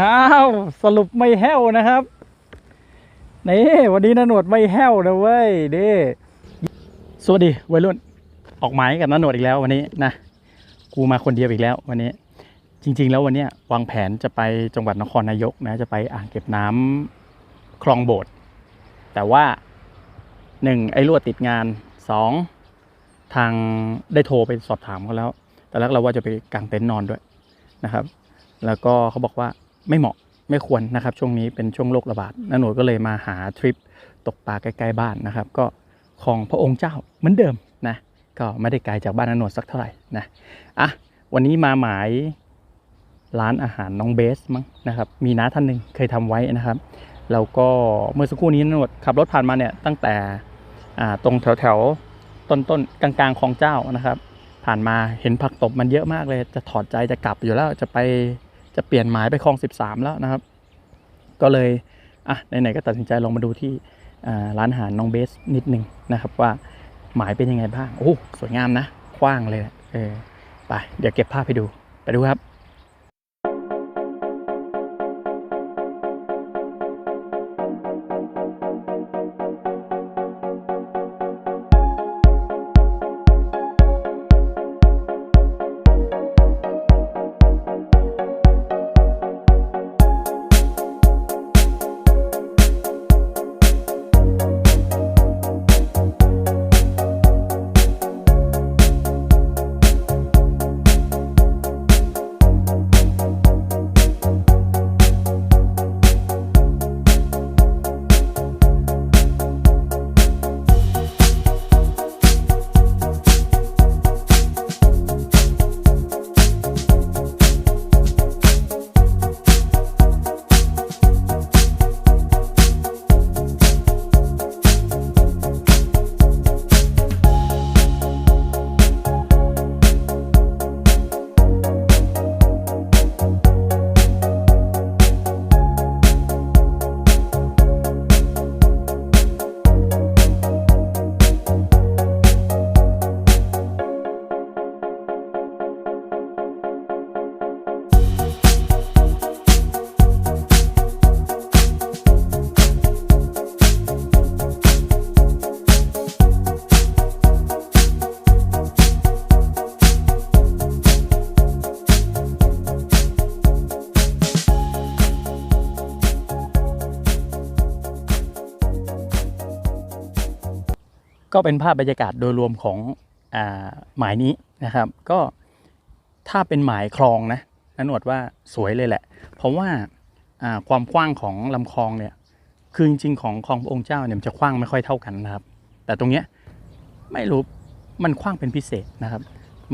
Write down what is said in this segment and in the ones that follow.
อ้าวสรุปไม่แห้วนะครับนี่วันนี้นหนวดไม่แห้วนะเว้ยเด้สวัสดีวัยรุ่นออกหมายกับนหนวดอีกแล้ววันนี้นะกูมาคนเดียวอีกแล้ววันนี้ จริง ๆ แล้ววันนี้วางแผนจะไปจังหวัดนครนายกนะจะไปอ่างเก็บน้ำคลองโบดแต่ว่าหนึ่งไอ้รั่วติดงานสองทางได้โทรไปสอบถามเขาแล้ว แต่แรกเราว่าจะไปกางเต็นท์นอนด้วยนะครับ แล้วก็เขาบอกว่า ไม่เหมาะไม่ควรนะครับ ช่วงนี้เป็นช่วงโรคระบาดน้าหนูก็เลยมาหาทริปตกปลาใกล้ๆบ้านนะครับ ก็ของพระองค์เจ้าเหมือนเดิมนะก็ไม่ได้ไกลจากบ้านน้าหนวดสักเท่าไหร่นะอะวันนี้มาหมายร้านอาหารน้องเบสมั้งนะครับ มีน้าท่านหนึ่งเคยทำไว้นะครับแล้วก็เมื่อสักครู่นี้นหนวดขับรถผ่านมาเนี่ยตั้งแต่อ่าตรงแถวๆต้นๆกลางๆของเจ้านะครับ ผ่านมาเห็นผักตบมันเยอะมากเลยจะถอดใจจะกลับอยู่แล้วจะไป จะเปลี่ยนหมายไปคลอง 13 แล้วนะครับ ก็เลยอะไหนๆก็ตัดสินใจลองมาดูที่ร้านอาหารน้องเบสนิดนึงนะครับว่าหมายเป็นยังไงบ้างโอ้สวยงามนะกว้างเลยเออไปเดี๋ยวเก็บภาพให้ดูไปดูครับ ก็เป็นภาพบรรยากาศโดยรวมของอหมายนี้นะครับ ก็ถ้าเป็นหมายคลองนะนันวดว่าสวยเลยแหละ เพราะว่าความกว้างของลำคลองเนี่ยคือจริงๆของคลองพระองค์เจ้าเนี่ยมันจะกว้างไม่ค่อยเท่ากันนะครับ แต่ตรงเนี้ยไม่รู้มันกว้างเป็นพิเศษนะครับ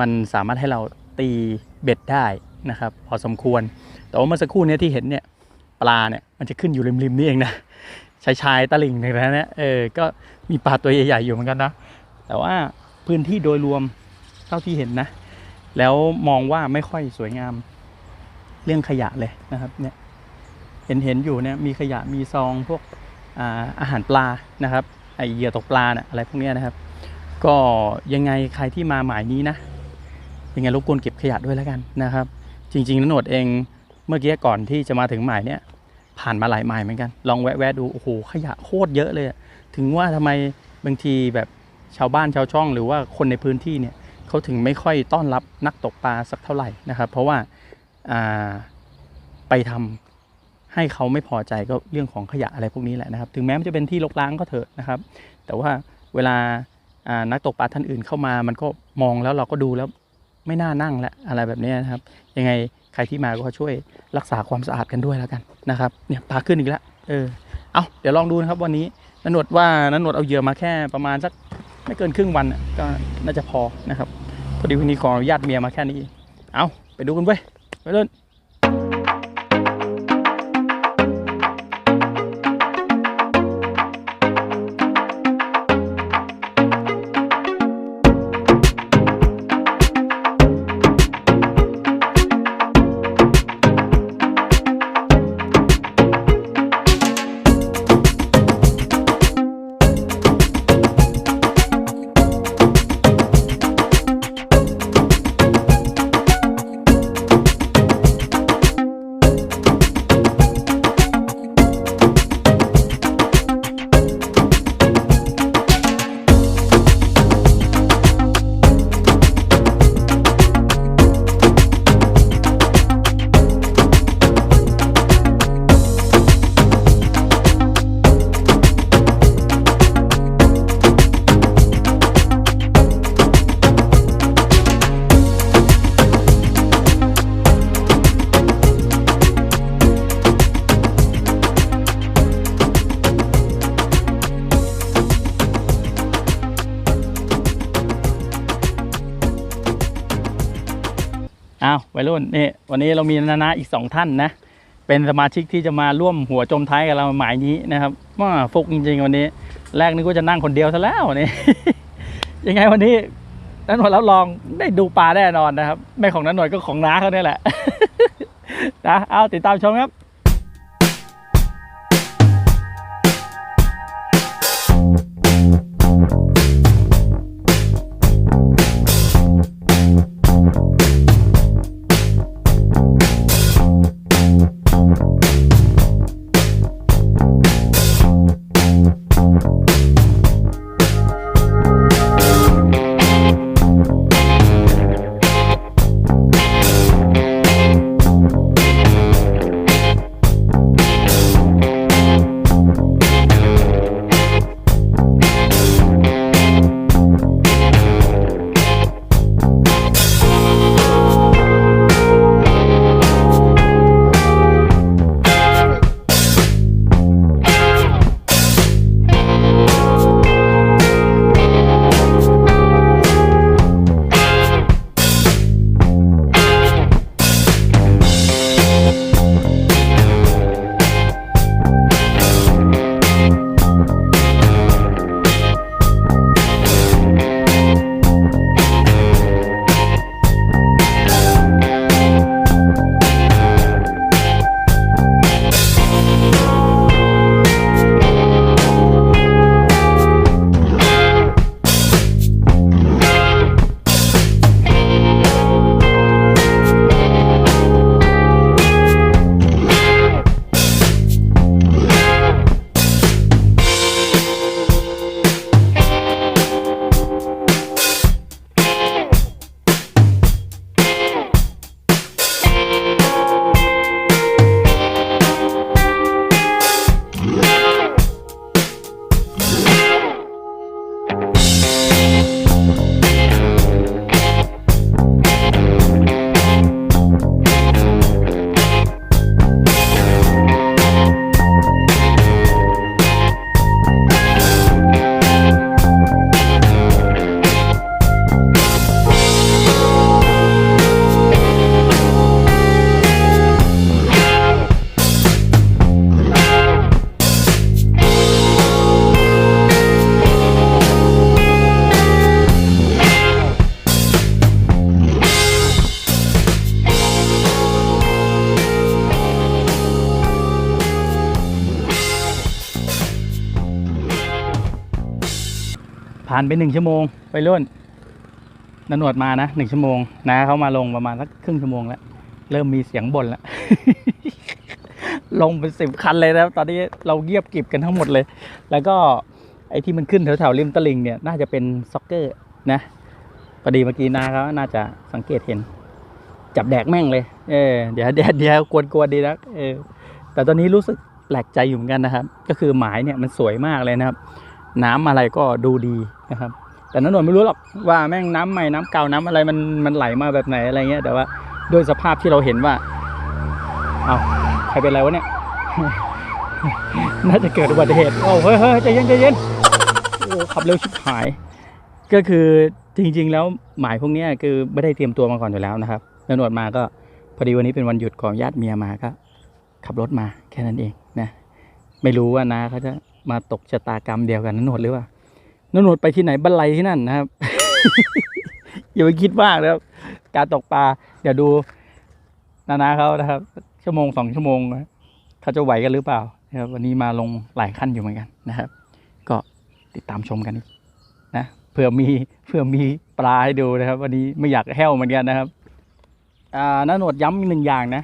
มันสามารถให้เราตีเบ็ดได้นะครับ พอสมควร แต่ว่าเมื่อสักครู่เนี้ที่เห็นเนี่ยปลาเนี่ยมันจะขึ้นอยู่ริมๆนี่เองนะ ชายชายตะลิ่งในนั้นเนี่ยเออก็มีปลาตัวใหญ่ๆอยู่เหมือนกันนะ แต่ว่าพื้นที่โดยรวมเท่าที่เห็นนะ แล้วมองว่าไม่ค่อยสวยงามเรื่องขยะเลยนะครับเนี่ยเห็นเห็นอยู่เนี่ยมีขยะมีซองพวกอาอาหารปลานะครับไอเหยื่อตกปลาเนี่ยอะไรพวกนี้นะครับ ก็ยังไงใครที่มาหมายนี้นะยังไงรบกวนเก็บขยะด้วยแล้วกันนะครับ จริงๆนนวดเองเมื่อกี้ก่อนที่จะมาถึงหมายเนี่ย ผ่านมาหลายไมล์เหมือนกัน ลองแวะๆดู โอ้โห ขยะโคตรเยอะเลย ถึงว่าทำไมบางทีแบบชาวบ้านชาวช่อง หรือว่าคนในพื้นที่เนี่ยเขาถึงไม่ค่อยต้อนรับนักตกปลาสักเท่าไหร่นะครับ เพราะว่าาไปทำให้เขาไม่พอใจก็เรื่องของขยะอะไรพวกนี้แหละนะครับ ถึงแม้มันจะเป็นที่รกร้างก็เถอะนะครับ แต่ว่าเวลาานักตกปลาท่านอื่นเข้ามา มันก็มองแล้วเราก็ดูแล้วไม่น่านั่งและอะไรแบบนี้นะครับ ยังไง รที่มาก็ช่วยรักษาความสะอาดกันด้วยแล้วกันนะครับเนี่ยปลาขึ้นอีกแล้วเออเอาเดี๋ยวลองดูนะครับวันนี้นันวดว่านันวดเอาเหยื่อมาแค่ประมาณสักไม่เกินครึ่งวันก็น่าจะพอนะครับพอดีวันนี้ขออนุญาตเมียมาแค่นี้ เอาไปดูกันเว้ยไปเล่น อ้าววัยรุ่นนี่วันนี้เรามีนานาอีกสองท่านนะ เป็นสมาชิกที่จะมาร่วมหัวจมท้ายกับเราหมายนี้นะครับว่าฟุกจริงๆวันนี้ แรกนึกว่าจะนั่งคนเดียวซะแล้วนี่ยังไงวันนี้นันหนวดรับรองได้ดูปลาแน่นอนนะครับไม่ของนันหนวดก็ของน้าเขาเนี่ยแหละนะเอาติดตามชมครับานไปหนึ่งชั่วโมงไปรุ่นนนวดมานะหนึ่งชั่วโมงนะเขามาลงประมาณสักครึ่งชั่วโมงแล้วเริ่มมีเสียงบ่นแล้วลงเป็นสิบคันเลยนะครับตอนนี้เราเงียบกิบกันทั้งหมดเลย แล้วก็ไอ้ที่มันขึ้นแถวๆริมตลิ่งเนี่ยน่าจะเป็นซ็อกเกอร์นะพอดีเมื่อกี้นาเขาน่าจะสังเกตเห็น จับแดกแม่งเลย เออเดี๋ยวเดี๋ยวเดี๋ยวกวนๆดีนะเออแต่ตอนนี้รู้สึกแปลกใจอยู่เหมือนกันนะครับ ก็คือหมายเนี่ยมันสวยมากเลยนะครับ น้ำอะไรก็ดูดีนะครับ แต่นนนนท์ไม่รู้หรอกว่าแม่งน้ำใหม่น้ำเก่าน้ำอะไรมันมันไหลมาแบบไหนอะไรเงี้ย แต่ว่าด้วยสภาพที่เราเห็นว่า เอาใครเป็นไรวะเนี่ย น่าจะเกิดอุบัติเหตุโอ้เฮ้ยเฮ้ยใจเย็นใจเย็นโอ้ขับเร็วชิบหาย ก็คือจริง ๆ แล้วหมายพวกนี้คือไม่ได้เตรียมตัวมาก่อนอยู่แล้วนะครับนนท์มาก็พอดีวันนี้เป็นวันหยุดของญาติเมียมาก็ขับรถมาแค่นั้นเองนะ ไม่รู้ว่านาเขาจะ มาตกชะตากรรมเดียวกันนันนวดหรือเปล่านันนวดไปที่ไหนบันไลที่นั่นนะครับ อย่าไปคิดมากนะครับ การตกปลาเดี๋ยวดูนานาเขานะครับ ชั่วโมงสองชั่วโมงนะเขาจะไหวกันหรือเปล่านะครับวันนี้มาลงหลายขั้นอยู่เหมือนกันนะครับ ก็ติดตามชมกันนะเผื่อมีเผื่อมีปลาให้ดูนะครับ วันนี้ไม่อยากแห้วเหมือนกันนะครับอ่านาโนดย้ำอีกหนึ่งอย่างนะ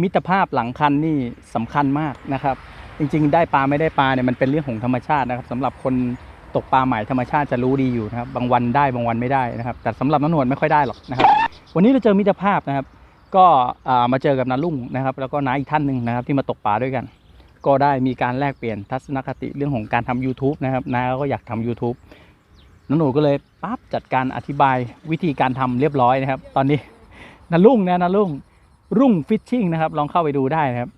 มิตรภาพหลังคันนี่สำคัญมากนะครับ จริง ๆ ได้ปลาไม่ได้ปลาเนี่ยมันเป็นเรื่องของธรรมชาตินะครับสำหรับคนตกปลาใหม่ธรรมชาติจะรู้ดีอยู่นะครับ บางวันได้บางวันไม่ได้นะครับ แต่สำหรับน้าหนวดไม่ค่อยได้หรอกนะครับ วันนี้เราเจอมิตรภาพนะครับ ก็มาเจอกับนาลุ่งนะครับ แล้วก็น้าอีกท่านหนึ่งนะครับที่มาตกปลาด้วยกัน ก็ได้มีการแลกเปลี่ยนทัศนคติเรื่องของการทำ YouTube นะครับน้าก็อยากทำ YouTube น้าหนูก็เลยปั๊บจัดการอธิบายวิธีการทำเรียบร้อยนะครับ ตอนนี้นาลุ่งนะนาลุ่งรุ่งฟิชชิ่งนะครับลองเข้าไปดูได้นะครับ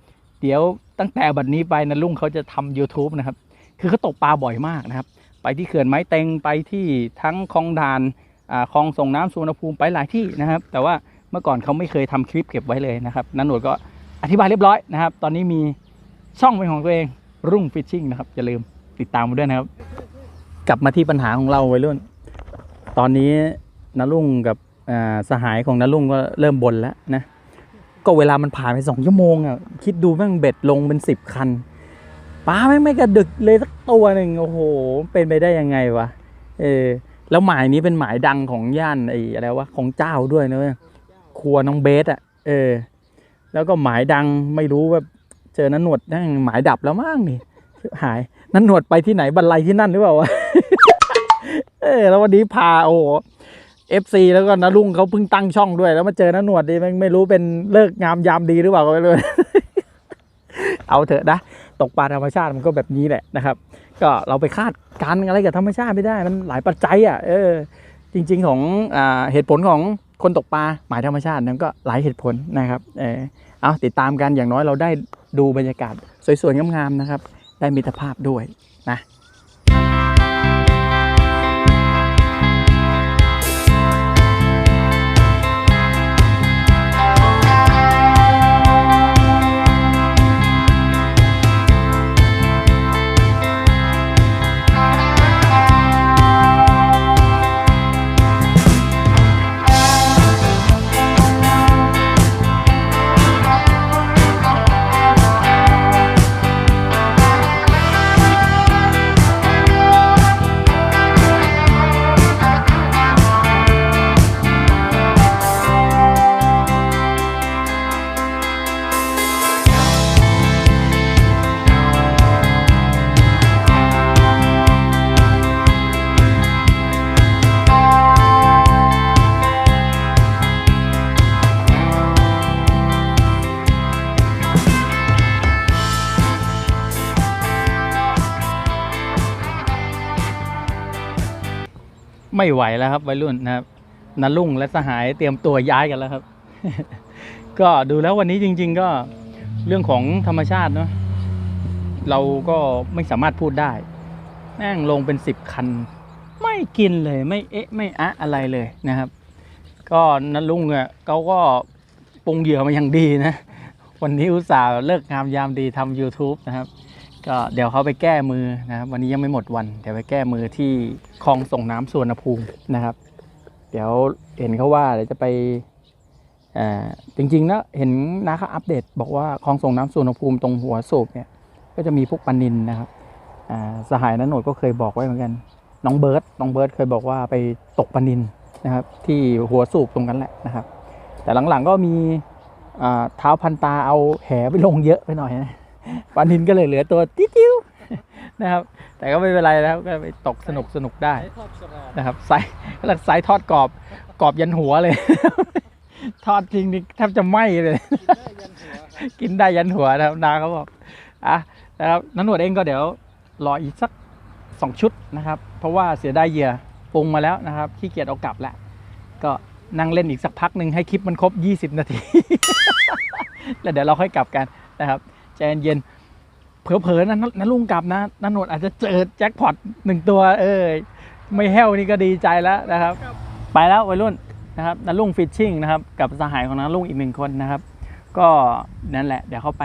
เดี๋ยวตั้งแต่บัดนี้ไปนะลุงเขาจะทำ YouTube นะครับ คือเขาตกปลาบ่อยมากนะครับ ไปที่เขื่อนไม้เต็งไปที่ทั้งคลองดานอ่าคลองส่งน้ำสุวรรณภูมิไปหลายที่นะครับ แต่ว่าเมื่อก่อนเขาไม่เคยทำคลิปเก็บไว้เลยนะครับนันหนวดก็อธิบายเรียบร้อยนะครับ ตอนนี้มีช่องเป็นของตัวเองรุ่งฟิชชิ่งนะครับอย่าลืมติดตามมาด้วยนะครับ กลับมาที่ปัญหาของเราไว้รุ่น ตอนนี้นารุ่งกับอ่าสหายของนารุ่งก็เริ่มบ่นแล้วนะ ก็เวลามันผ่านไปสองชั่วโมงอะคิดดูแม่งเบ็ดลงเป็นสิบคันปลาแม่งไม่กระดึกเลยสักตัวหนึ่งโอ้โห เป็นไปได้ยังไงวะเออแล้วหมายนี้เป็นหมายดังของย่านไอ้อะไรวะของเจ้าด้วยนะเว้ยครัวน้องเบสอะ เออ แล้วก็หมายดังไม่รู้ว่าเจอนันหนวดนั่งหมายดับแล้วมั้งนี่หายนันหนวดไปที่ไหนบรรลัยที่นั่นหรือเปล่าวะเออแล้ววันนี้พาโอ้ โหเอฟซีแล้วก็นารุ่งเขาเพิ่งตั้งช่องด้วย แล้วมาเจอนันหนวดดีแม่ไม่รู้เป็นเลิกงามยามดีหรือเปล่าก็ไม่รู้เอาเถอะนะตกปลาธรรมชาติมันก็แบบนี้แหละนะครับ ก็เราไปคาดการณ์อะไรกับธรรมชาติไม่ได้มันหลายปัจจัยอะเออจริง ๆของอ่าเหตุผลของคนตกปลาหมายธรรมชาตินั้นก็หลายเหตุผลนะครับเออเอาติดตามกันอย่างน้อยเราได้ดูบรรยากาศสวยๆงามๆนะครับ ได้มิตรภาพด้วยนะ ไม่ไหวแล้วครับวัยรุ่นนะครับนาลุ่งและสหายเตรียมตัวย้ายกันแล้วครับ ก็ดูแล้ววันนี้จริง ๆ ก็เรื่องของธรรมชาติเนาะเราก็ไม่สามารถพูดได้แม่งลงเป็นสิบคัน ไม่กินเลยไม่เอ๊ะไม่อะอะไรเลยนะครับ ก็นาลุ่งอะเขาก็ปรุงเหยื่อมาอย่างดีนะ วันนี้อุตส่าห์เลิกงามยามดีทำ YouTube นะครับ ก็เดี๋ยวเขาไปแก้มือนะครับ วันนี้ยังไม่หมดวัน เดี๋ยวไปแก้มือที่คลองส่งน้ำสวนภูมินะครับ เดี๋ยวเห็นเขาว่าเดี๋ยวจะไปจริงๆนะเห็นนาเขาอัปเดต บอกว่าคลองส่งน้ำสวนภูมิตรงหัวสูบเนี่ย ก็จะมีพวกปลานินนะครับสหายนันโหนดก็เคยบอกไว้เหมือนกัน น้องเบิร์ตน้องเบิร์ตเคยบอกว่าไปตกปลานินนะครับ ที่หัวสูบตรงนั้นแหละนะครับ แต่หลังๆก็มีเท้าพันตาเอาแหไปลงเยอะไปหน่อยนะ ปลานินก็เลยเหลือตัวติ้วๆนะครับ แต่ก็ไม่เป็นไรนะครับก็ไปตกสนุกสนุกได้นะครับไซส์ก็เลยไซส์ทอดกรอบกรอบยันหัวเลย ทอดทิ้งนี่แทบจะไหม้เลย กินได้ยันหัวนะครับนาเขาบอกอะนะครับนันหนวดเองก็เดี๋ยวรออีกสักสองชุดนะครับ เพราะว่าเสียดายเหยื่อปรุงมาแล้วนะครับขี้เกียจเอากลับแล้วก็นั่งเล่นอีกสักพักหนึ่งให้คลิปมันครบ 20 นาที แล้วเดี๋ยวเราค่อยกลับกันนะครับ ใจเย็นๆเผลอๆนะนะลุงกลับนะนันโนดอาจจะเจอแจ็คพอตหนึ่งตัว เออไม่แห้วนี่ก็ดีใจแล้วนะครับ ไปแล้ววัยรุ่นนะครับนันลุงฟิชชิ่งนะครับ กับสหายของนันลุงอีกหนึ่งคนนะครับ ก็นั่นแหละ เดี๋ยวเขาไป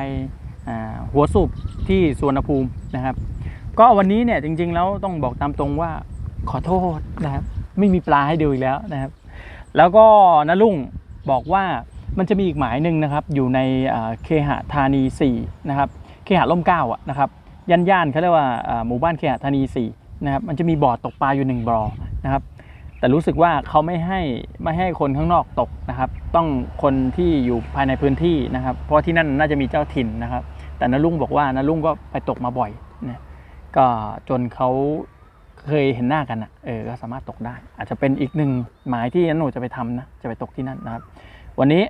อ่าหัวสูบที่สวนภูมินะครับ ก็วันนี้เนี่ยจริง ๆ แล้วต้องบอกตามตรงว่าขอโทษนะครับ ไม่มีปลาให้ดูอีกแล้วนะครับ แล้วก็นลุงบอกว่า มันจะมีอีกหมายหนึ่งนะครับอยู่ในเคหะธานี4นะครับเคหะร่มเก้าอะนะครับย่านย่านๆเขาเรียกว่าหมู่บ้านเคหะธานี4นะครับมันจะมีบ่อตกปลาอยู่หนึ่งบ่อนะครับแต่รู้สึกว่าเขาไม่ให้ไม่ให้คนข้างนอกตกนะครับ ต้องคนที่อยู่ภายในพื้นที่นะครับ เพราะที่นั่นน่าจะมีเจ้าถิ่นนะครับ แต่นลุงบอกว่านลุงก็ไปตกมาบ่อยนะก็จนเขาเคยเห็นหน้ากันอะเออก็สามารถตกได้ อาจจะเป็นอีกหนึ่งหมายที่นหนูจะไปทำนะจะไปตกที่นั่นนะครับ วันนี้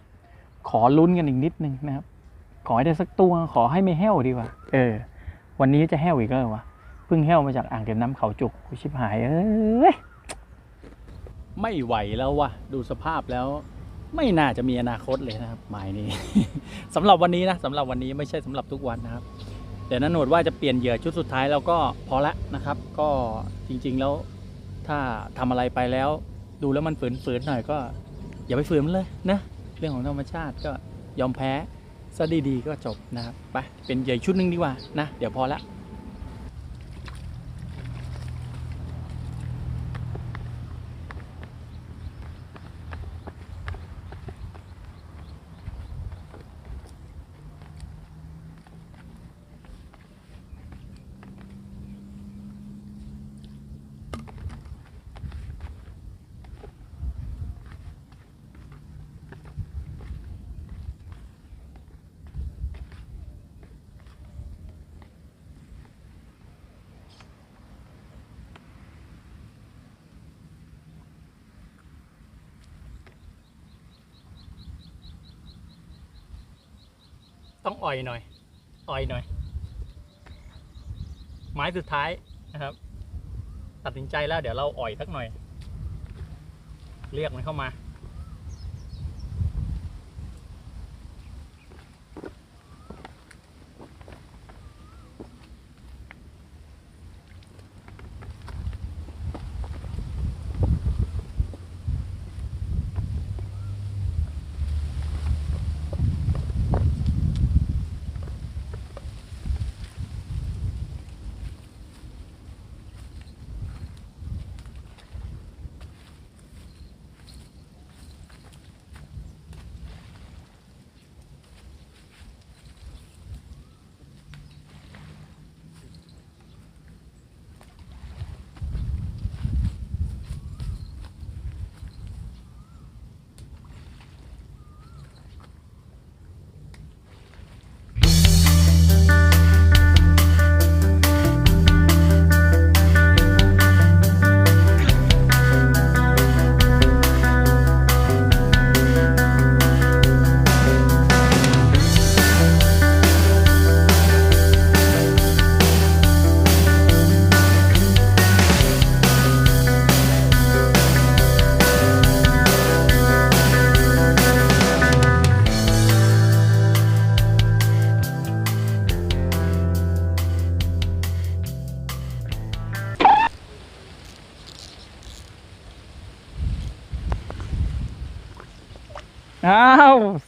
ขอลุ้นกันอีกนิดนึงนะครับ ขอให้ได้สักตัว ขอให้ไม่แห้วดีกว่า เออ วันนี้จะแห้วอีกแล้วเหรอวะเพิ่งแห้วมาจากอ่างเก็บน้ำเขาจุกกูชิบหาย เอ้ย ไม่ไหวแล้ววะดูสภาพแล้ว ไม่น่าจะมีอนาคตเลยนะครับหมายนี้สำหรับวันนี้นะสำหรับวันนี้ไม่ใช่สำหรับทุกวันนะครับเดี๋ยวนันโหนดว่าจะเปลี่ยนเหยื่อชุดสุดท้ายแล้วก็พอละนะครับ ก็จริง ๆแล้วถ้าทำอะไรไปแล้ว ดูแล้วมันฝืนๆหน่อยก็ อย่าไปฝืนมันเลยนะ เรื่องของธรรมชาติก็ยอมแพ้ซะดีๆก็จบนะครับไปเป็นใหญ่ชุดหนึงดีกว่านะ เดี๋ยวพอละ ต้องอ่อยหน่อย อ่อยหน่อย ไม้สุดท้ายนะครับ ตัดสินใจแล้วเดี๋ยวเราอ่อยสักหน่อย เรียกมันเข้ามา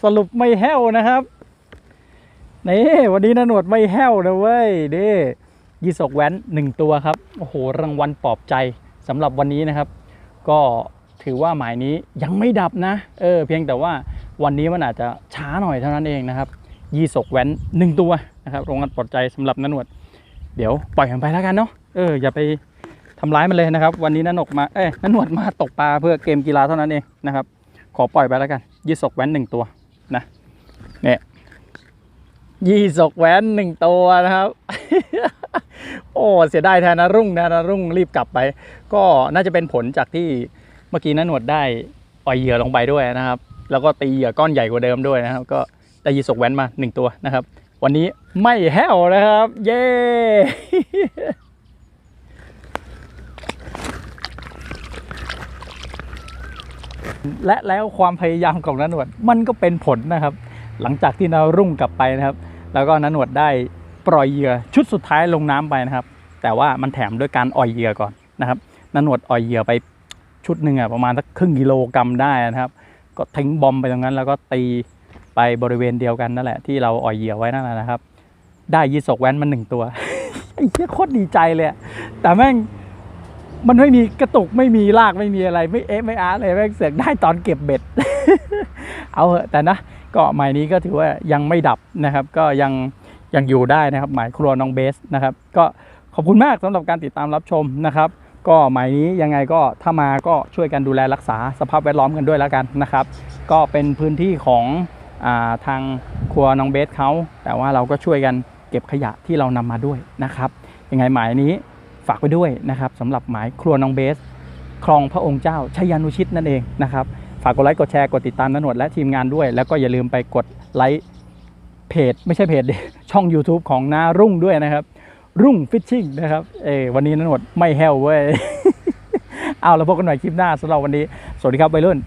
สรุปไม่แห้วนะครับนี่วันนี้นะหนวดไม่แห้วนะเว้ยเด้ยี่สกแว้นหนึ่งตัวครับโอ้โหรางวัลปลอบใจสำหรับวันนี้นะครับ ก็ถือว่าหมายนี้ยังไม่ดับนะ เออเพียงแต่ว่าวันนี้มันอาจจะช้าหน่อยเท่านั้นเองนะครับ ยี่สกแว้นหนึ่งตัวนะครับรางวัลปลอบใจสำหรับนนวด เดี๋ยวปล่อยมันไปแล้วกันเนาะเอออย่าไปทำร้ายมันเลยนะครับ วันนี้นนกมาเอ้ยนนวดมาตกปลาเพื่อเกมกีฬาเท่านั้นเองนะครับ ขอปล่อยไปแล้วกัน ยี่สกแว้นหนึ่งตัว นะเนี่ยยี่สกแว้นหนึ่งตัวนะครับ โอ้เสียดายแทนนะรุ่งนะนะรุ่งรีบกลับไป ก็น่าจะเป็นผลจากที่เมื่อกี้นันหนวดได้ปล่อยเหยื่อลงไปด้วยนะครับ แล้วก็ตีเหยื่อก้อนใหญ่กว่าเดิมด้วยนะครับ ก็ได้ยี่สกแว้นมาหนึ่งตัวนะครับ วันนี้ไม่แห้วนะครับ เย้ และแล้วความพยายามของนันหนวดมันก็เป็นผลนะครับ หลังจากที่นารุ่งกลับไปนะครับ แล้วก็นันหนวดได้ปล่อยเหยื่อชุดสุดท้ายลงน้ำไปนะครับ แต่ว่ามันแถมด้วยการอ่อยเหยื่อก่อนนะครับนันหนวดอ่อยเหยื่อไปชุดหนึ่งอะประมาณสักครึ่งกิโลกรัมได้นะครับ ก็ทิ้งบอมไปตรงนั้น แล้วก็ตีไปบริเวณเดียวกันนั่นแหละที่เราอ่อยเหยื่อไว้นั่นแหละนะครับ ได้ยีสกแว้นมาหนึ่งตัวไอ้เหี้ยโคตรดีใจเลยแต่แม่ง มันไม่มีกระตุกไม่มีลากไม่มีอะไรไม่เอ๊ะไม่อาร์เลยแม่งเสือกได้ตอนเก็บเบ็ด เอาเหอะแต่นะก็หมายนี้ก็ถือว่ายังไม่ดับนะครับ ก็ยังยังอยู่ได้นะครับ หมายครัวน้องเบสนะครับ ก็ขอบคุณมากสำหรับการติดตามรับชมนะครับ ก็หมายนี้ยังไงก็ถ้ามาก็ช่วยกันดูแลรักษาสภาพแวดล้อมกันด้วยแล้วกันนะครับ ก็เป็นพื้นที่ของอาทางครัวน้องเบสเขาแต่ว่าเราก็ช่วยกันเก็บขยะที่เรานำมาด้วยนะครับยังไงหมายนี้ ฝากไว้ด้วยนะครับสำหรับหมายครัวน้องเบส ครองพระองค์เจ้าชยานุชิตนั่นเองนะครับฝากกดไลค์กดแชร์กดติดตามนนวดและทีมงานด้วย แล้วก็อย่าลืมไปกดไลค์เพจไม่ใช่เพจช่อง YouTube ของนารุ่งด้วยนะครับ รุ่งฟิชชิ่งนะครับเออวันนี้นนวดไม่แห้วเว้ยเอาแล้วพบกันใหม่คลิปหน้าสำหรับวันนี้ สวัสดีครับวัยรุ่น